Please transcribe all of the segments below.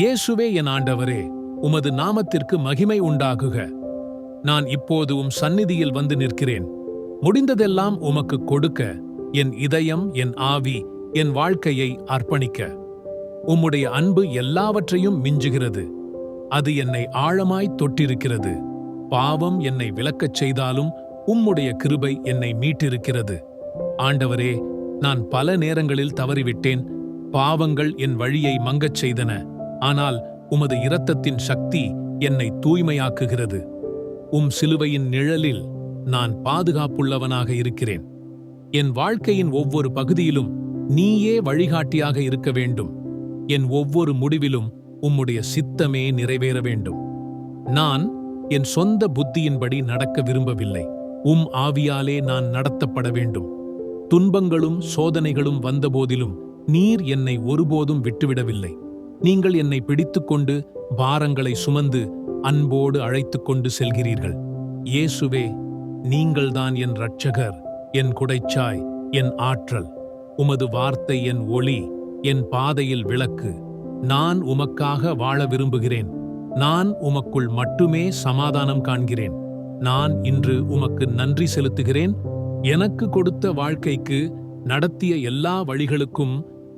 இயேசுவே என் ஆண்டவரே உமது நாமத்திற்கு மகிமை உண்டாகுக. நான் இப்போது உம் சந்நிதியில் வந்து நிற்கிறேன். முடிந்ததெல்லாம் உமக்கு கொடுக்க என் இதயம் என் ஆவி என் வாழ்க்கையை அர்ப்பணிக்க. உம்முடைய அன்பு எல்லாவற்றையும் மிஞ்சுகிறது. அது என்னை ஆழமாய் தொட்டிருக்கிறது. பாவம் என்னை விளக்கச் செய்தாலும் உம்முடைய கிருபை என்னை மீட்டிருக்கிறது. ஆண்டவரே நான் பல நேரங்களில் தவறிவிட்டேன். பாவங்கள் என் வழியை மங்கச் செய்தன. ஆனால் உமது இரத்தத்தின் சக்தி என்னை தூய்மையாக்குகிறது. உம் சிலுவையின் நிழலில் நான் பாதுகாப்புள்ளவனாக இருக்கிறேன். என் வாழ்க்கையின் ஒவ்வொரு பகுதியிலும் நீயே வழிகாட்டியாக இருக்க வேண்டும். என் ஒவ்வொரு முடிவிலும் உம்முடைய சித்தமே நிறைவேற வேண்டும். நான் என் சொந்த புத்தியின்படி நடக்க விரும்பவில்லை. உம் ஆவியாலே நான் நடத்தப்பட வேண்டும். துன்பங்களும் சோதனைகளும் வந்தபோதிலும் நீர் என்னை ஒருபோதும் விட்டுவிடவில்லை. நீங்கள் என்னை பிடித்துக்கொண்டு பாரங்களை சுமந்து அன்போடு அழைத்து கொண்டு செல்கிறீர்கள். இயேசுவே நீங்கள்தான் என் இரட்சகர் என் குடைச்சாய் என் ஆற்றல். உமது வார்த்தை என் ஒளி என் பாதையில் விளக்கு. நான் உமக்காக வாழ விரும்புகிறேன். நான் உமக்குள் மட்டுமே சமாதானம் காண்கிறேன். நான் இன்று உமக்கு நன்றி செலுத்துகிறேன். எனக்கு கொடுத்த வாழ்க்கைக்கு நடத்திய எல்லா வழிகளுக்கும்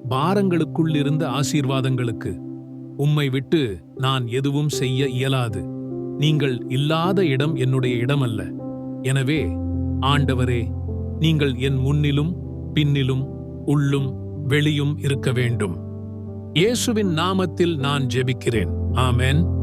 பாரங்களுக்குள்ளிருந்த ஆசீர்வாதங்களுக்கு. உம்மை விட்டு நான் எதுவும் செய்ய இயலாது. நீங்கள் இல்லாத இடம் என்னுடைய இடமல்ல. எனவே ஆண்டவரே நீங்கள் என் முன்னிலும் பின்னிலும் உள்ளும் வெளியும் இருக்க வேண்டும். இயேசுவின் நாமத்தில் நான் ஜெபிக்கிறேன். ஆமேன்.